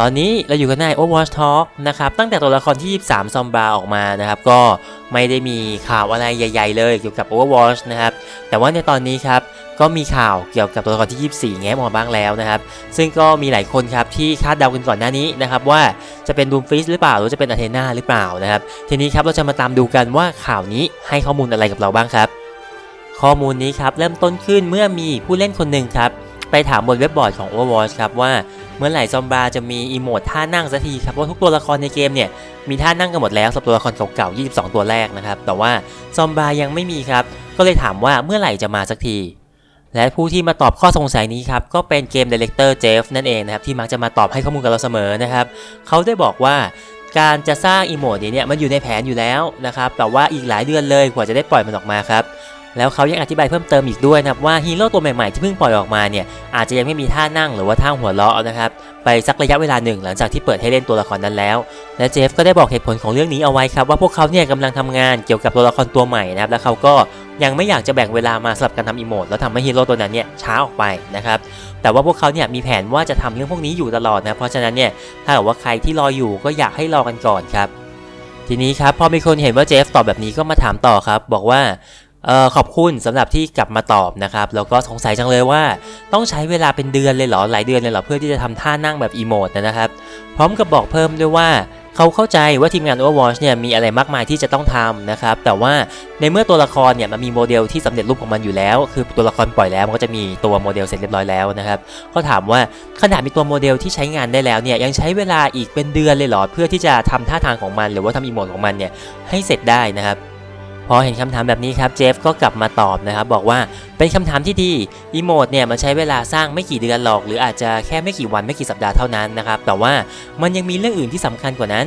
ตอนนี้เราอยู่กันใน Overwatch Talk นะครับ ตั้งแต่ตัวละครที่ 23 ซอมบราออกมานะครับ ก็ไม่ได้มีข่าวอะไรใหญ่ ๆ เลยเกี่ยวกับ Overwatch นะครับ แต่ว่าในตอนนี้ครับ ก็มีข่าวเกี่ยวกับตัวละครที่ 24 แง้มออกบ้างแล้วนะครับ ซึ่งก็มีหลายคนครับที่คาดเดากันก่อนหน้านี้นะครับว่าจะเป็นดูมฟิสหรือเปล่า หรือจะเป็นอเทนาหรือเปล่านะครับ ทีนี้ครับเราจะมาตามดูกันว่าข่าวนี้ให้ข้อมูลอะไรกับเราบ้างครับ ข้อมูลนี้ครับเริ่มต้นขึ้นเมื่อมีผู้เล่นคนหนึ่งครับไปถามบนเว็บบอร์ดของ Overwatch ครับว่า มื่อไหร่ซอมบราจะมีอีโมดท่านั่งสักทีครับเพราะทุกตัวละครในเกมเนี่ยมีท่านั่งกันหมดแล้วสำหรับตัวละครเก่าๆ22 ตัวแรกนะครับแต่ว่าซอมบรายังไม่มีครับก็เลยถามว่าเมื่อไหร่จะมาสักทีและผู้ที่มาตอบข้อสงสัยนี้ครับ ก็เป็นเกมดีเลกเตอร์เจฟนั่นเองนะครับ ที่มักจะมาตอบให้ข้อมูลกับเราเสมอนะครับ เขาได้บอกว่าการจะสร้างอีโมดนี้เนี่ยมันอยู่ในแผนอยู่แล้วนะครับ แต่ว่าอีกหลายเดือนเลยกว่าจะได้ปล่อยมันออกมาครับ แล้วเขายังอธิบายเพิ่มเติมอีกด้วยนะครับว่าฮีโร่ตัวใหม่ๆที่เพิ่งปล่อยออกมาเนี่ยอาจจะยังไม่มีท่านั่งหรือว่าท่าหัวเราะนะครับไปสักระยะเวลาหนึ่งหลังจากที่เปิดให้เล่นตัวละครนั้นแล้ว และเจฟก็ได้บอกเหตุผลของเรื่องนี้เอาไว้ครับว่าพวกเขาเนี่ยกำลังทำงานเกี่ยวกับตัวละครตัวใหม่นะครับแล้วเขาก็ยังไม่อยากจะแบ่งเวลามาสำหรับการทำอีโมดแล้วทำให้ฮีโร่ตัวนั้นเนี่ยช้าออกไปนะครับแต่ว่าพวกเขาเนี่ยมีแผนว่าจะทำเรื่องพวกนี้อยู่ตลอดนะเพราะฉะนั้นเนี่ยถ้าเกิดว่าใครที่รออยู่ก็อยากให้รอกันก่อนครับทีนี้ครับพอมีคนเห็นว่าเจฟตอบแบบนี้ก็มาถามต่อครับบอกว่า ออขอบคุณสำหรับที่กลับมาตอบนะครับ แล้วก็สงสัยจังเลยว่า ต้องใช้เวลาเป็นเดือนเลยเหรอ หลายเดือนเลยเหรอ เพื่อที่จะทำท่านั่งแบบอีโมดนะครับ พร้อมกับบอกเพิ่มด้วยว่าเขาเข้าใจว่าทีมงาน Overwatch เนี่ยมีอะไรมากมายที่จะต้องทำนะครับ แต่ว่าในเมื่อตัวละครเนี่ยมันมีโมเดลที่สำเร็จรูปของมันอยู่แล้ว คือตัวละครปล่อยแล้วมันก็จะมีตัวโมเดลเสร็จเรียบร้อยแล้วนะครับเขาถามว่าขนาดมีตัวโมเดลที่ใช้งานได้แล้วเนี่ยยังใช้เวลาอีกเป็นเดือนเลยเหรอเพื่อที่จะทำท่าทางของมัน หรือว่าทำอีโมดของมันเนี่ยให้เสร็จได้นะครับ อเห็นคำถามแบบนี้ครับเจฟก็กลับมาตอบนะครับบอกว่าเป็นคำถามที่ดีอีโมดเนี่ยมันใช้เวลาสร้างไม่กี่เดือนหรอก หรืออาจจะแค่ไม่กี่วันไม่กี่สัปดาห์เท่านั้นนะครับแต่ว่ามันยังมีเรื่องอื่นที่สำคัญกว่านั้น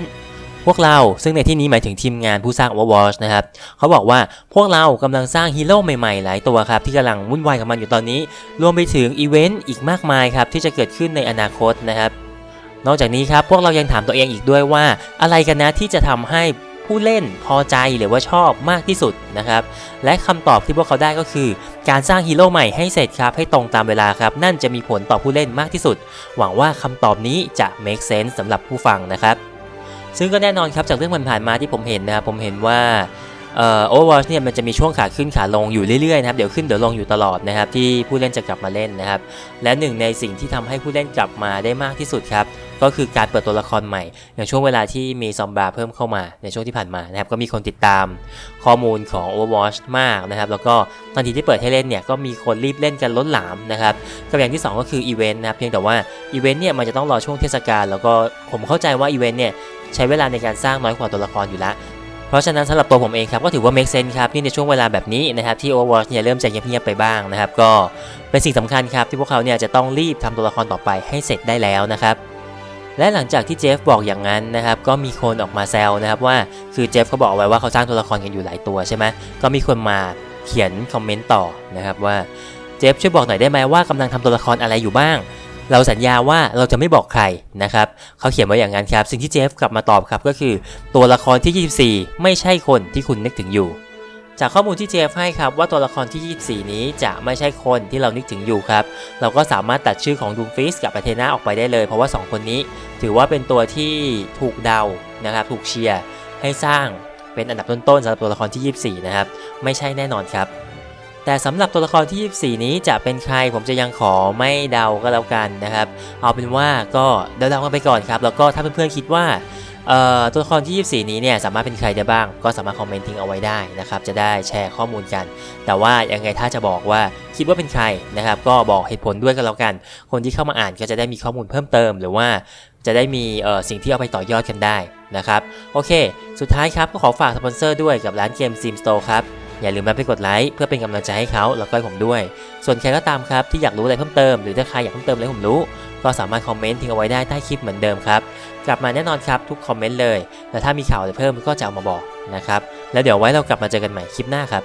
พวกเราซึ่งในที่นี้หมายถึงทีมงานผู้สร้าง Overwatch นะครับเขาบอกว่าพวกเรากำลังสร้างฮีโร่ใหม่ๆ หลายตัวครับ ที่กำลังวุ่นวายกับมันอยู่ตอนนี้ รวมไปถึงอีเวนต์อีกมากมายครับ ที่จะเกิดขึ้นในอนาคตนะครับ นอกจากนี้ครับ พวกเรายังถามตัวเองอีกด้วยว่า อะไรกันนะที่จะทำให้ ผู้เล่นพอใจหรือว่าชอบมากที่สุดนะครับ และคำตอบที่พวกเขาได้ก็คือ การสร้างฮีโร่ใหม่ให้เสร็จครับ ให้ตรงตามเวลาครับ นั่นจะมีผลต่อผู้เล่นมากที่สุด หวังว่าคำตอบนี้จะ make sense สำหรับผู้ฟังนะครับ ซึ่งก็แน่นอนครับจากเรื่องผ่านๆมาที่ผมเห็นนะครับผมเห็นว่า เอ่อ Overwatch เนี่ยมันจะมีช่วงขาขึ้นขาลงอยู่เรื่อยๆนะครับเดี๋ยวขึ้นเดี๋ยวลงอยู่ตลอดนะครับที่ผู้เล่นจะกลับมาเล่นนะครับและหนึ่งในสิ่งที่ทำให้ผู้เล่นกลับมาได้มากที่สุดครับก็คือการเปิดตัวละครใหม่ อย่างช่วงเวลาที่มีซอมบราเพิ่มเข้ามาในช่วงที่ผ่านมานะครับก็มีคนติดตามข้อมูลของ Overwatch มากนะครับแล้วก็ทันทีที่เปิดให้เล่นเนี่ยก็มีคนรีบเล่นกันล้นหลามนะครับกับอย่างที่ 2 ก็คืออีเวนต์นะครับเพียงแต่ว่าอีเวนต์เนี่ยมันจะต้องรอช่วงเทศกาลแล้วก็ผมเข้าใจว่าอีเวนต์เนี่ยใช้เวลาในการสร้างน้อยกว่าตัวละครอยู่แล้ว เพราะฉะนั้นสำหรับตัวผมเองครับก็ถือว่า make sense ครับที่ในช่วงเวลาแบบนี้นะครับที่ Overwatch เนี่ยเริ่มจะเงียบๆไปบ้างนะครับก็เป็นสิ่งสำคัญครับที่พวกเขาเนี่ยจะต้องรีบทำตัวละครต่อไปให้เสร็จได้แล้วนะครับและหลังจากที่เจฟบอกอย่างนั้นนะครับก็มีคนออกมาแซวนะครับว่าคือเจฟเขาบอกไว้ว่าเขาสร้างตัวละครกันอยู่หลายตัวใช่ไหมก็มีคนมาเขียนคอมเมนต์ต่อนะครับว่าเจฟช่วยบอกหน่อยได้ไหมว่ากำลังทำตัวละครอะไรอยู่บ้าง เราสัญญาว่าเราจะไม่บอกใครนะครับเขาเขียนไว้อย่างนั้นครับ สิ่งที่เจฟกลับมาตอบครับก็คือตัวละครที่ 24 ไม่ใช่คนที่คุณนึกถึงอยู่ จากข้อมูลที่เจฟให้ครับว่าตัวละครที่ 24 นี้จะไม่ใช่คนที่เรานึกถึงอยู่ครับ เราก็สามารถตัดชื่อของดูมฟิสกับอเทนาออกไปได้เลย เพราะว่า 2 คนนี้ ถือว่าเป็นตัวที่ถูกเดานะครับถูกเชียร์ให้สร้างเป็นอันดับต้นๆสำหรับตัวละครที่ 24 นะครับไม่ใช่แน่นอนครับ แต่สำหรับตัวละครที่ 24 นี้จะเป็นใครผมจะยังขอไม่เดาก็แล้วกันนะครับ เอาเป็นว่าก็เดาๆกันไปก่อนครับ แล้วก็ถ้าเพื่อนๆคิดว่าตัวละครที่ 24 นี้เนี่ยสามารถเป็นใครได้บ้าง ก็สามารถคอมเมนต์ทิ้งเอาไว้ได้นะครับ จะได้แชร์ข้อมูลกัน แต่ว่ายังไงถ้าจะบอกว่าคิดว่าเป็นใครนะครับ ก็บอกเหตุผลด้วยกันแล้วกัน คนที่เข้ามาอ่านก็จะได้มีข้อมูลเพิ่มเติม หรือว่าจะได้มีสิ่งที่เอาไปต่อยอดกันได้นะครับ โอเค สุดท้ายครับก็ขอฝากสปอนเซอร์ด้วยกับร้านเกม Sim Store ครับ อย่าลืมมาไปกดไลค์เพื่อเป็นกำลังใจให้เขาแล้วก็ผมด้วย ส่วนใครก็ตามครับที่อยากรู้อะไรเพิ่มเติมหรือถ้าใครอยากเพิ่มเติมอะไรผมรู้ ก็สามารถคอมเมนต์ทิ้งเอาไว้ได้ใต้คลิปเหมือนเดิมครับกลับมาแน่นอนครับทุกคอมเมนต์เลย และถ้ามีข่าวอะไรเพิ่มก็จะเอามาบอกนะครับแล้วเดี๋ยวไว้เรากลับมาเจอกันใหม่คลิปหน้าครับ